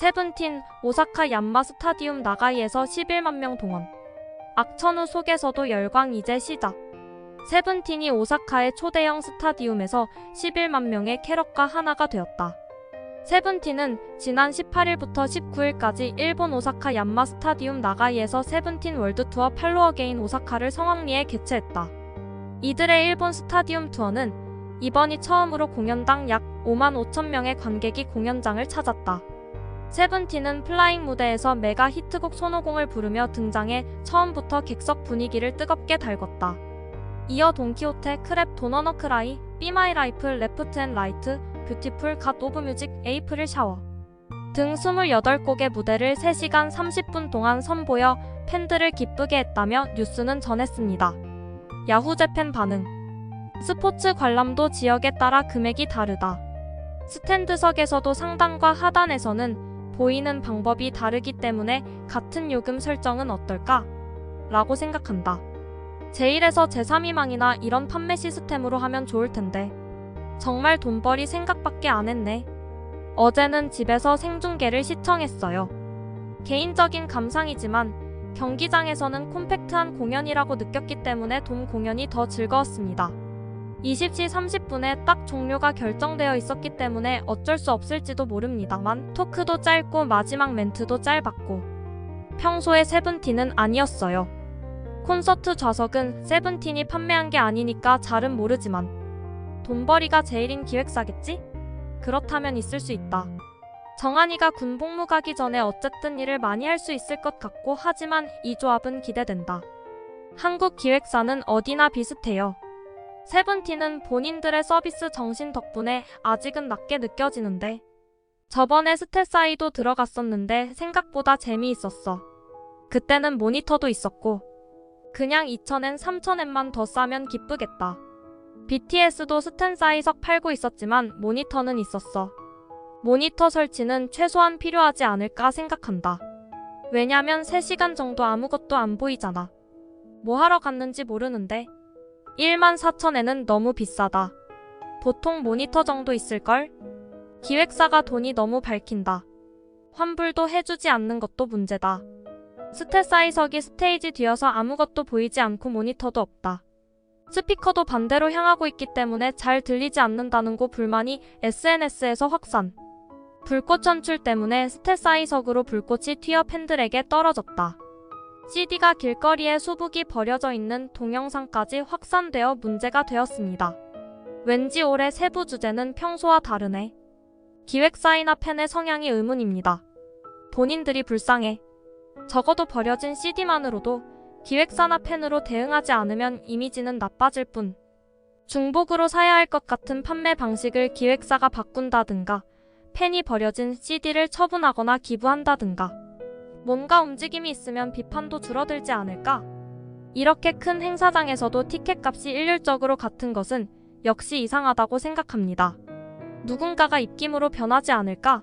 세븐틴 오사카 얀마 스타디움 나가이에서 11만 명 동원. 악천후 속에서도 열광 이제 시작. 세븐틴이 오사카의 초대형 스타디움에서 11만 명의 캐럿과 하나가 되었다. 세븐틴은 지난 18일부터 19일까지 일본 오사카 얀마 스타디움 나가이에서 세븐틴 월드 투어 팔로 어게인 오사카를 성황리에 개최했다. 이들의 일본 스타디움 투어는 이번이 처음으로 공연당 약 5만 5천 명의 관객이 공연장을 찾았다. 세븐틴은 플라잉 무대에서 메가 히트곡 손오공을 부르며 등장해 처음부터 객석 분위기를 뜨겁게 달궜다. 이어 돈키호테, 크랩, 도너너 크라이, 비마이 라이프, 레프트 앤 라이트, 뷰티풀, 갓 오브 뮤직, 에이프릴 샤워 등 28곡의 무대를 3시간 30분 동안 선보여 팬들을 기쁘게 했다며 뉴스는 전했습니다. 야후 재팬 반응 스포츠 관람도 지역에 따라 금액이 다르다. 스탠드석에서도 상단과 하단에서는 보이는 방법이 다르기 때문에 같은 요금 설정은 어떨까? 라고 생각한다. 제1에서 제3희망이나 이런 판매 시스템으로 하면 좋을 텐데. 정말 돈벌이 생각밖에 안 했네. 어제는 집에서 생중계를 시청했어요. 개인적인 감상이지만 경기장에서는 콤팩트한 공연이라고 느꼈기 때문에 돔 공연이 더 즐거웠습니다. 20시 30분에 딱 종료가 결정되어 있었기 때문에 어쩔 수 없을지도 모릅니다만 토크도 짧고 마지막 멘트도 짧았고 평소에 세븐틴은 아니었어요. 콘서트 좌석은 세븐틴이 판매한 게 아니니까 잘은 모르지만 돈벌이가 제일인 기획사겠지? 그렇다면 있을 수 있다. 정한이가 군 복무 가기 전에 어쨌든 일을 많이 할 수 있을 것 같고 하지만 이 조합은 기대된다. 한국 기획사는 어디나 비슷해요. 세븐틴은 본인들의 서비스 정신 덕분에 아직은 낮게 느껴지는데 저번에 스텔사이도 들어갔었는데 생각보다 재미있었어. 그때는 모니터도 있었고 그냥 2,000엔 3,000엔만 더 싸면 기쁘겠다. BTS도 스탠사이석 팔고 있었지만 모니터는 있었어. 모니터 설치는 최소한 필요하지 않을까 생각한다. 왜냐면 3시간 정도 아무것도 안 보이잖아. 뭐 하러 갔는지 모르는데 1만 4천엔은 너무 비싸다. 보통 모니터 정도 있을걸? 기획사가 돈이 너무 밝힌다. 환불도 해주지 않는 것도 문제다. 스테사이석이 스테이지 뒤여서 아무것도 보이지 않고 모니터도 없다. 스피커도 반대로 향하고 있기 때문에 잘 들리지 않는다는 고 불만이 SNS에서 확산. 불꽃 전출 때문에 스테사이석으로 불꽃이 튀어 팬들에게 떨어졌다. CD가 길거리에 수북이 버려져 있는 동영상까지 확산되어 문제가 되었습니다. 왠지 올해 세부 주제는 평소와 다르네. 기획사이나 팬의 성향이 의문입니다. 본인들이 불쌍해. 적어도 버려진 CD만으로도 기획사나 팬으로 대응하지 않으면 이미지는 나빠질 뿐. 중복으로 사야 할 것 같은 판매 방식을 기획사가 바꾼다든가, 팬이 버려진 CD를 처분하거나 기부한다든가. 뭔가 움직임이 있으면 비판도 줄어들지 않을까? 이렇게 큰 행사장에서도 티켓 값이 일률적으로 같은 것은 역시 이상하다고 생각합니다. 누군가가 입김으로 변하지 않을까?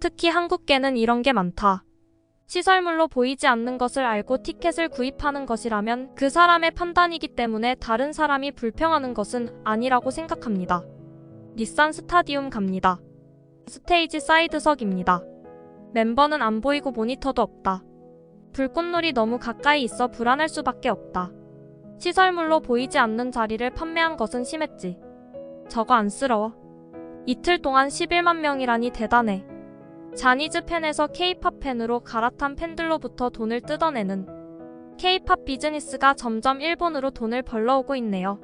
특히 한국계는 이런 게 많다. 시설물로 보이지 않는 것을 알고 티켓을 구입하는 것이라면 그 사람의 판단이기 때문에 다른 사람이 불평하는 것은 아니라고 생각합니다. 닛산 스타디움 갑니다. 스테이지 사이드석입니다. 멤버는 안 보이고 모니터도 없다. 불꽃놀이 너무 가까이 있어 불안할 수밖에 없다. 시설물로 보이지 않는 자리를 판매한 것은 심했지. 저거 안쓰러워. 이틀 동안 11만 명이라니 대단해. 자니즈 팬에서 케이팝 팬으로 갈아탄 팬들로부터 돈을 뜯어내는 케이팝 비즈니스가 점점 일본으로 돈을 벌러오고 있네요.